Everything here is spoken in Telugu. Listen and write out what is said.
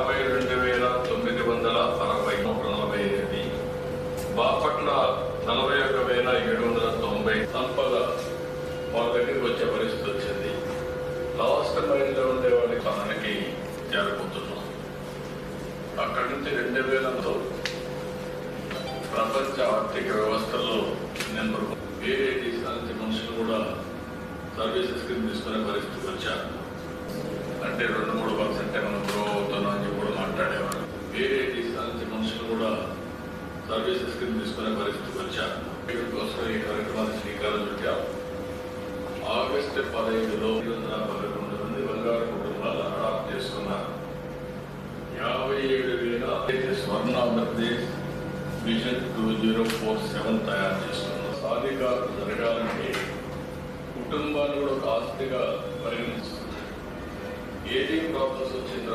యాభై రెండు వేల తొమ్మిది వందల అరవై నలభై ఎనిమిది బాపట్ల నలభై ఒక వేల ఏడు వందల తొంభై సంపద వాళ్ళ వచ్చే పరిస్థితి వచ్చింది. లాస్ట్ మైన్లో ఉండే వాళ్ళ కాలానికి చేరబోతున్నాం. అక్కడి నుంచి రెండు వేలతో ప్రపంచ ఆర్థిక వ్యవస్థలో నెంబర్ వేరే దేశాల నుంచి మనుషులు కూడా సర్వీసెస్ కింద తీసుకునే పరిస్థితికి వచ్చారు. అంటే రెండు సర్వీసెస్ కింద తీసుకునే పరిస్థితికి వచ్చాను కోసం ఈ కార్యక్రమాన్ని శ్రీకారం చుట్టాం ఆగస్టు పదహైదులో పదకొండు మంది బంగారు కుటుంబాలు అడాప్ట్ చేసుకున్నారు యాభై ఏడు వేల అయితే Swarna Andhra Pradesh mission two zero four seven తయారు చేస్తున్న సాధికారు జరగాలంటే కుటుంబాన్ని కూడా ఒక ఆస్తిగా పరిగణిస్తుంది ఏది ప్రాబ్లమ్స్ వచ్చినా